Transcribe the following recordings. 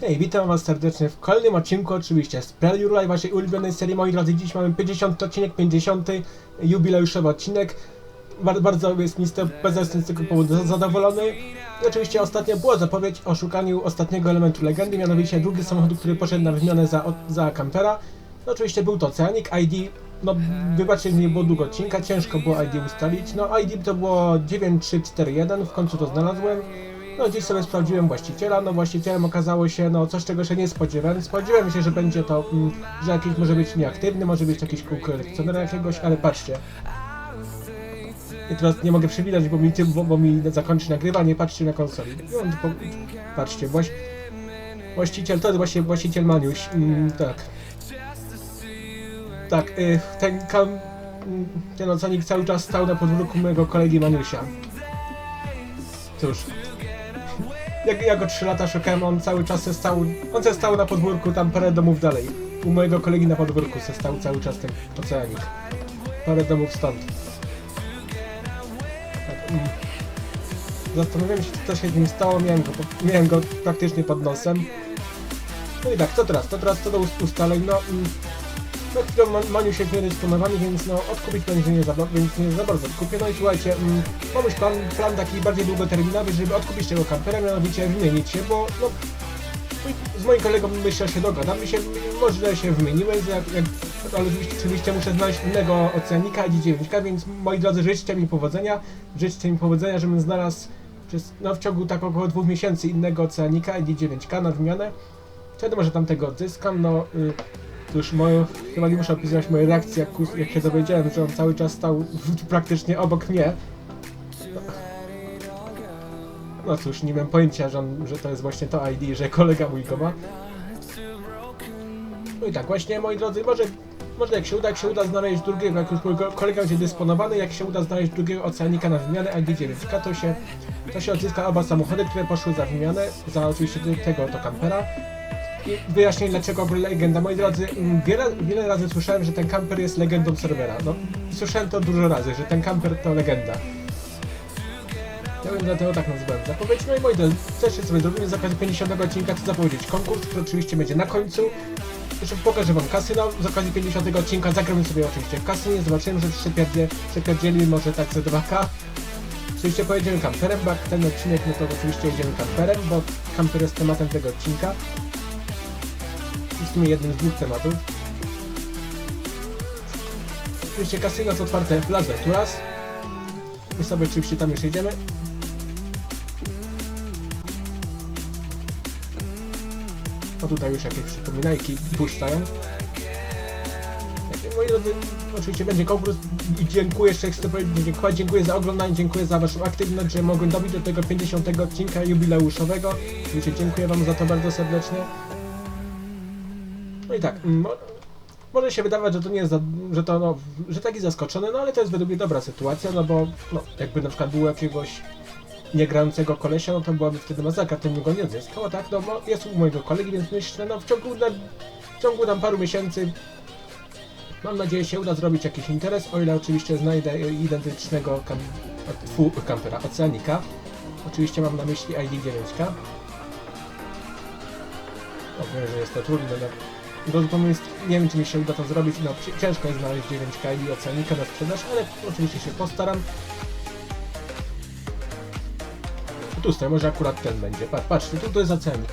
Hej, witam was serdecznie w kolejnym odcinku oczywiście z Prelude Live, waszej ulubionej serii. Moi drodzy, dziś mamy 50 odcinek, 50 jubileuszowy odcinek. Bardzo, bardzo jest mi z tego, powodu zadowolony. I oczywiście ostatnio była zapowiedź o szukaniu ostatniego elementu legendy, mianowicie drugi samochód, który poszedł na wymianę za, za kampera. No oczywiście był to Oceanic, ID, no wybaczcie, nie było długo odcinka, ciężko było ID ustalić. No ID to było 9341, w końcu to znalazłem. No dziś sobie sprawdziłem właściciela, no właścicielem okazało się no coś czego się nie spodziewałem. Spodziewałem się, że będzie to, mm, że jakiś może być nieaktywny, może być jakiś kolekcjonera jakiegoś, ale patrzcie. I teraz nie mogę przewidać, bo mi, bo, bo mi zakończy nagrywanie, patrzcie na konsoli. No, patrzcie, właś, właściciel, to jest właśnie właściciel Maniuś, mm, tak. Tak, y, ten kam, mm, ten oceanik cały czas stał na podwórku mojego kolegi Maniusia. Cóż, jak ja go 3 lata szukałem, on cały czas se stał, on se stał na podwórku tam parę domów dalej. U mojego kolegi na podwórku se stał cały czas ten oceanik. Parę domów stąd. Tak. Zastanawiałem się, co się z nim stało, miałem go, miałem go praktycznie pod nosem. No i tak, co teraz? To teraz co do ust- ustaleń, no... Mm, no chwilą Ma- Maniu się niedysponowany, więc no odkupić będzie nie za, więc nie za bardzo odkupię. No i słuchajcie, mm, pomyśl plan, plan taki bardziej długoterminowy, żeby odkupić tego kampera, mianowicie wymienić się, bo no z moim kolegą myślę się dogadam, się, może się wymieniłem, jak, jak, ale oczywiście, muszę znaleźć innego oceanika i 9 więc moi drodzy, życzcie mi powodzenia, życzcie mi powodzenia, żebym znalazł przez, no, w ciągu tak około dwóch miesięcy innego oceanika i 9 na wymianę. Wtedy może tamtego odzyskam, no y, cóż, moje, chyba nie muszę opisywać mojej reakcji, jak, jak się dowiedziałem, że on cały czas stał praktycznie obok mnie. No cóż, nie miałem pojęcia, że, on, że to jest właśnie to ID, że kolega mój go ma. No i tak, właśnie moi drodzy, może, może jak się uda, jak się uda znaleźć drugiego, jak już mój kolega będzie dysponowany, jak się uda znaleźć drugiego oceanika na wymianę ID9K, to się, to się odzyska oba samochody, które poszły za wymianę, za oczywiście te- tego oto kampera. I wyjaśnię dlaczego legenda. Moi drodzy, mm, wiele, wiele razy słyszałem, że ten kamper jest legendą serwera. No, słyszałem to dużo razy, że ten kamper to legenda. Ja bym dlatego tak nazwałem zapowiedź. No i moi drodzy, co jeszcze sobie zrobimy z okazji 50 odcinka, to zapowiedzieć konkurs, który oczywiście będzie na końcu. Jeszcze pokażę wam kasyno, z okazji 50 odcinka zagramy sobie oczywiście w kasynie, zobaczymy, że przypierdzie, przypierdzieli może tak ze 2K. Oczywiście pojedziemy kamperem, bo ten odcinek, no to oczywiście jedziemy kamperem, bo kamper jest tematem tego odcinka. W sumie jednym z dwóch tematów. Oczywiście kasyno jest otwarte Las Venturas. My sobie oczywiście tam już jedziemy. No tutaj już jakieś przypominajki puszczają. Moi drodzy, oczywiście będzie konkurs i dziękuję jeszcze, chcę powiedzieć, dziękuję, dziękuję za oglądanie, dziękuję za waszą aktywność, że mogłem dobić do tego 50 odcinka jubileuszowego. Oczywiście dziękuję wam za to bardzo serdecznie. I tak, mo- może się wydawać, że to nie jest, że to no, że taki zaskoczony, no ale to jest według mnie dobra sytuacja, no bo no, jakby na przykład było jakiegoś niegrającego kolesia, no to byłaby wtedy masakra, ten bym go nie odzyskał, a tak, no bo jest u mojego kolegi, więc myślę, no w ciągu, na, w ciągu tam paru miesięcy mam nadzieję się uda zrobić jakiś interes, o ile oczywiście znajdę identycznego kam, fu, kampera, oceanika. Oczywiście mam na myśli ID9K. O, wiem, że jest to trudne, no. Drodzy nie wiem czy mi się uda to zrobić, no ci- ciężko jest znaleźć 9K i oceanika na sprzedaż, ale oczywiście się postaram. Tu stoi, może akurat ten będzie. Patrz, patrzcie, tu to jest oceanik.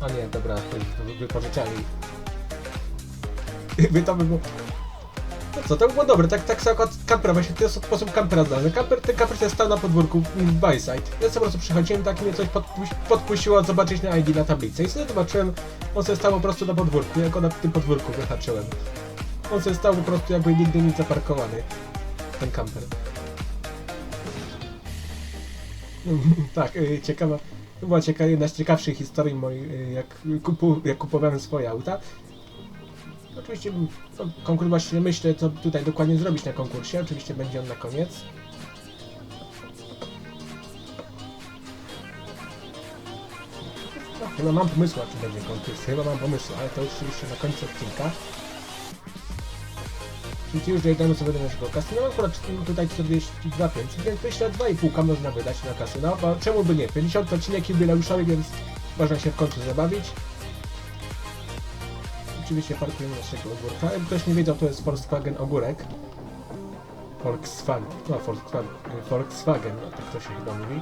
A nie, dobra, to jest wy- wypożyczalni. By to by było... Co, to by było dobre, tak, tak samo kampera, właśnie to jest sposób kampera znany. Kamper, ten kamper się stał na podwórku w Byside. Ja sobie po prostu przychodziłem, tak mnie coś podpuś- podpuściło zobaczyć na ID na tablicy. I sobie zobaczyłem, on sobie stał po prostu na podwórku, jak go na tym podwórku wyhaczyłem. On sobie stał po prostu jakby nigdy nic zaparkowany. Ten kamper. tak, y, ciekawa. To była ciekawa, jedna z ciekawszych historii mojej, y, jak, kupu, jak kupowałem swoje auta. Oczywiście no, konkurs właśnie myślę, co tutaj dokładnie zrobić na konkursie. Oczywiście będzie on na koniec. No, chyba mam pomysł, czy będzie konkurs. Chyba mam pomysł, ale to oczywiście na końcu odcinka. Więc już dojdziemy sobie do naszego kasyna. Akurat tutaj 42 500, więc myślę 2,5 można wydać na kasyno, bo czemu by nie? 50 odcinek jubileuszowy, więc można się w końcu zabawić. Oczywiście parkujemy naszego ogórka. Jakby ktoś nie wiedział, to jest Volkswagen ogórek. Volkswagen, no Volkswagen, Volkswagen, no tak to się chyba mówi.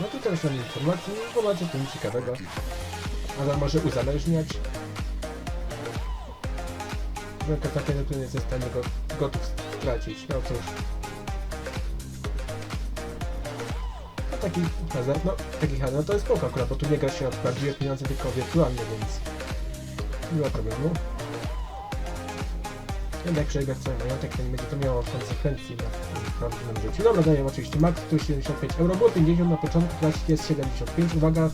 No tutaj są informacje, informacje to nic ciekawego. Ale może uzależniać. No takie to nie jest w stanie go gotów stracić, no cóż. Taki hazard, no taki hazard to jest spoko akurat, bo tu nie gra się na prawdziwe pieniądze, tylko wirtualnie, więc nie ma problemu. Jednak przegrać cały majątek, to nie będzie to miało konsekwencji na prawdziwym życiu. Dobra, daję oczywiście max tu 75 euro, było 50 na początku, teraz jest 75, uwaga.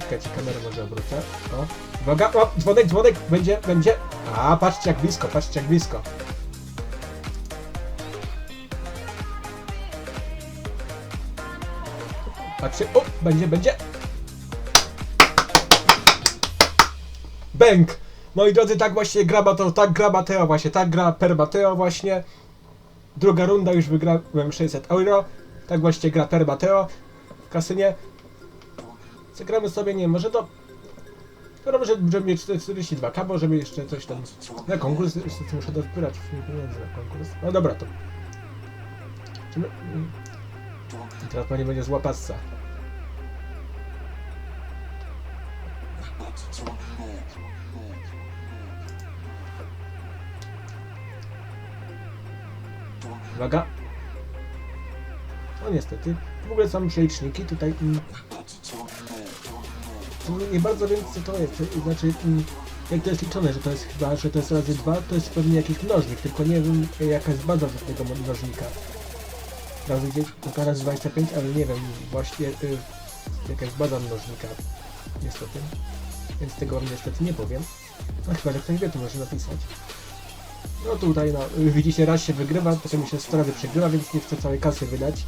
Czekajcie, kamerę może obrócę. O, uwaga, o, dzwonek, dzwonek, będzie, będzie. A, patrzcie jak blisko, patrzcie jak blisko. Patrzcie, o, będzie, będzie. Bęk! Moi drodzy, tak właśnie gra Mateo, tak gra Mateo właśnie, tak gra per Mateo właśnie. Druga runda, już wygrałem 600 euro. Tak właśnie gra per Mateo w kasynie. Zagramy sobie, nie może do... No może, żeby mieć 42k, bo żeby jeszcze coś tam... Na konkurs, jeszcze muszę dozbierać pieniędzy na konkurs. No dobra, to... Teraz pani będzie zła passa. Uwaga. No niestety. W ogóle są przeliczniki tutaj. Mm, nie bardzo wiem co to jest. Znaczy, mm, jak to jest liczone, że to jest chyba, że to jest razy dwa, to jest pewnie jakiś mnożnik, tylko nie wiem jaka jest baza do tego mnożnika. Razy gdzieś, razy 25, ale nie wiem właśnie y, jaka jest baza mnożnika. Niestety. Więc tego wam niestety nie powiem. No chyba, że ktoś wie, to może napisać. No tutaj, no, widzicie, raz się wygrywa, potem się 100 razy przegrywa, więc nie chcę całej kasy wydać.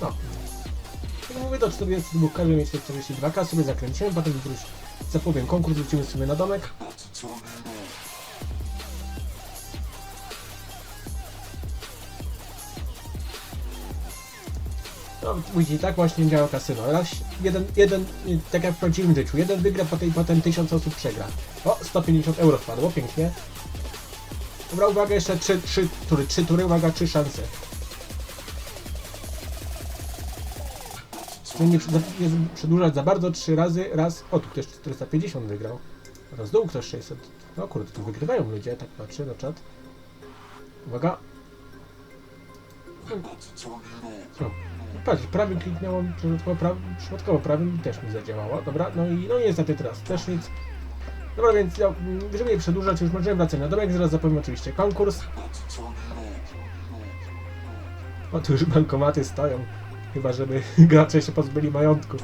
No. Jak mówię, to 42 każdy mieć te 42k, sobie zakręcimy, potem już zapowiem konkurs, wrócimy sobie na domek. Widzicie, tak właśnie działa kasyno. Raz, jeden, jeden, tak jak w prawdziwym życiu, jeden wygra, potem, potem tysiąc osób przegra. O, 150 euro spadło, pięknie. Dobra, uwaga, jeszcze trzy, trzy tury, trzy tury, uwaga, trzy szanse. Chcę nie, nie przedłużać za bardzo, trzy razy, raz, o, tu ktoś 450 wygrał. Raz dół ktoś 600. No kurde, tu wygrywają ludzie, tak patrzę na czat. Uwaga. O, patrz, prawym kliknęło, przypadkowo, praw, przypadkowo prawym też mi zadziałało. Dobra, no i no niestety teraz też nic. Dobra, więc ja, żeby nie przedłużać, już możemy wracać na domek, zaraz zapowiem oczywiście konkurs. O, tu już bankomaty stoją, chyba żeby gracze się pozbyli majątku.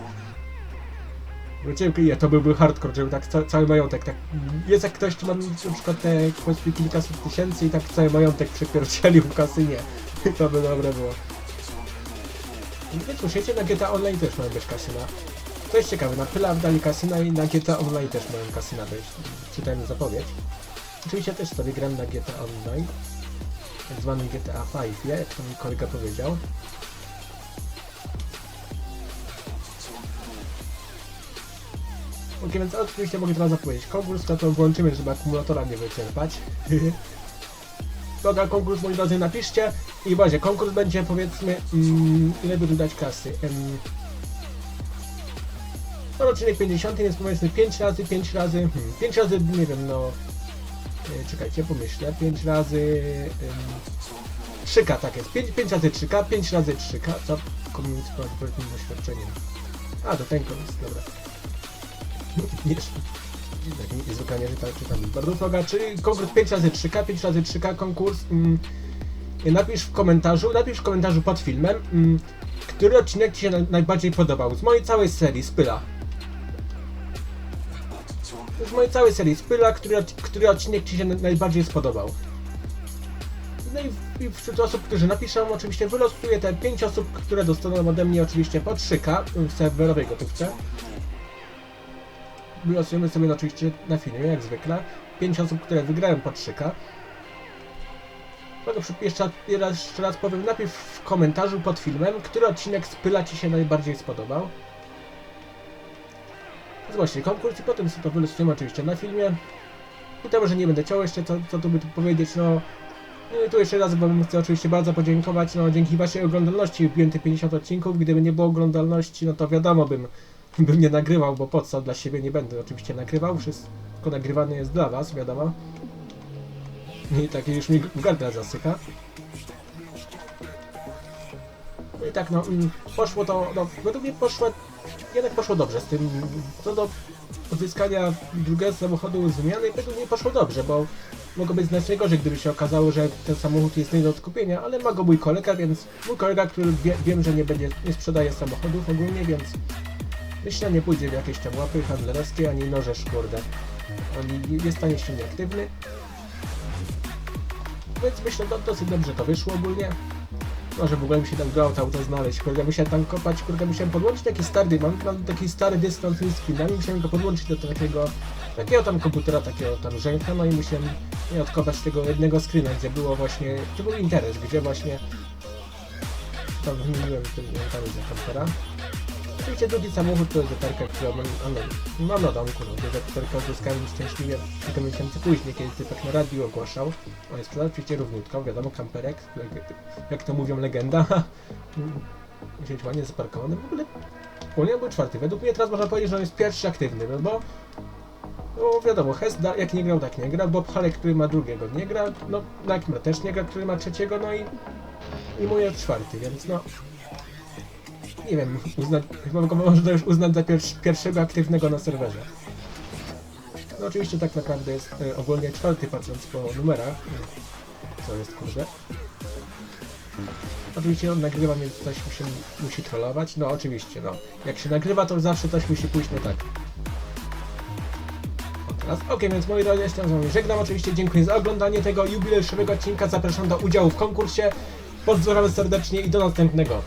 Wiecie, to byłby hardcore, żeby tak ca cały majątek, tak... Jest jak ktoś, kto ma na przykład te powiedzmy kilkaset tysięcy i tak cały majątek przepierdzielił w kasynie. To by dobre było. Nie słyszycie, na GTA Online też mają być kasyna. To jest ciekawe, na Pyla dali kasyna i na GTA Online też mają kasyna być. Czytałem zapowiedź. Oczywiście też sobie gram na GTA Online. Tak zwany GTA 5, jak to mi kolega powiedział. Ok, więc oczywiście mogę teraz zapowiedzieć konkurs, to to włączymy, żeby akumulatora nie wyczerpać. Dobra, konkurs moi drodzy napiszcie i właśnie konkurs będzie powiedzmy mm, ile by dodać kasy. Um, no odcinek 50 jest powiedzmy 5 razy, 5 razy, hmm, 5 razy nie wiem no e, czekajcie pomyślę, 5 razy um, 3K tak jest, 5, 5 razy 3K, 5 razy 3K, co komuś z doświadczeniem. A to ten konkurs, dobra. Nie, tak, nie, zwykle nie czytam, czytam bardzo uwaga, czyli konkurs 5 razy 3K, 5 razy 3K konkurs. Mm, napisz w komentarzu, napisz w komentarzu pod filmem, mm, który odcinek Ci się na, najbardziej podobał z mojej całej serii Spyla. Z mojej całej serii Spyla, który, który odcinek Ci się na, najbardziej spodobał. No i, i wśród osób, którzy napiszą, oczywiście wylosuję te 5 osób, które dostaną ode mnie oczywiście po 3K w serwerowej gotówce. Wylosujemy sobie no oczywiście na filmie, jak zwykle. 5 osób, które wygrają po 3K. Mogę przy- jeszcze, jeszcze raz powiem, najpierw w komentarzu pod filmem, który odcinek z Pyla Ci się najbardziej spodobał. Zgłoście konkurs i potem sobie to wylosujemy oczywiście na filmie. I to może nie będę chciał jeszcze co, co tu by tu powiedzieć, no... I tu jeszcze raz wam chcę oczywiście bardzo podziękować, no dzięki waszej oglądalności wbiłem te 50 odcinków, gdyby nie było oglądalności, no to wiadomo bym, bym nie nagrywał, bo po co, dla siebie nie będę oczywiście nagrywał, wszystko nagrywane jest dla was, wiadomo. I tak już mi gardła zasyka. No i tak no, mm, poszło to, no według mnie poszło, jednak poszło dobrze z tym, co do odzyskania drugiego samochodu z wymiany, według mnie poszło dobrze, bo mogło być znacznie gorzej, gdyby się okazało, że ten samochód jest nie do odkupienia, ale ma go mój kolega, więc mój kolega, który wie, wiem, że nie będzie, nie sprzedaje samochodów ogólnie, więc myślę, nie pójdzie w jakieś tam łapy handlerskie, ani noże szkurde. On jest stanie się nieaktywny. Więc myślę, że dosyć dobrze to wyszło ogólnie. Może w ogóle mi się tam auta auto znaleźć, kurde, musiałem tam kopać, kurde, musiałem podłączyć taki stary, mam, mam taki stary dysk tam z tymi skinami, musiałem go podłączyć do takiego, takiego tam komputera, takiego tam rzęka, no i musiałem nie odkopać tego jednego screena, gdzie było właśnie, gdzie był interes, gdzie właśnie tam wymieniłem tym tam za komputera. Oczywiście drugi samochód to jest zetarka, którą mam, mam, mam na domku, no, gdzie zetarkę odzyskałem szczęśliwie kilka miesięcy później, kiedy Typek na radiu ogłaszał. On jest sprzedany oczywiście równiutko, wiadomo, kamperek, jak, to mówią, legenda. Wziąć ładnie zaparkowany, w ogóle ogólnie był czwarty. Według mnie teraz można powiedzieć, że on jest pierwszy aktywny, no bo no wiadomo, Hess jak nie grał, tak nie gra, Bob Halek, który ma drugiego, nie gra, no Nakima też nie gra, który ma trzeciego, no i i mój jest czwarty, więc no nie wiem, uzna, chyba go można już uznać za pier pierwszego aktywnego na serwerze. No oczywiście tak naprawdę jest e, ogólnie czwarty patrząc po numerach. Co jest kurde. Oczywiście on nagrywa, więc coś musi, musi trollować. No oczywiście, no. Jak się nagrywa, to zawsze coś musi pójść nie tak. O, teraz. Okej, więc moi drodzy, jestem z wami żegnam. Oczywiście dziękuję za oglądanie tego jubileuszowego odcinka. Zapraszam do udziału w konkursie. Pozdrawiam serdecznie i do następnego.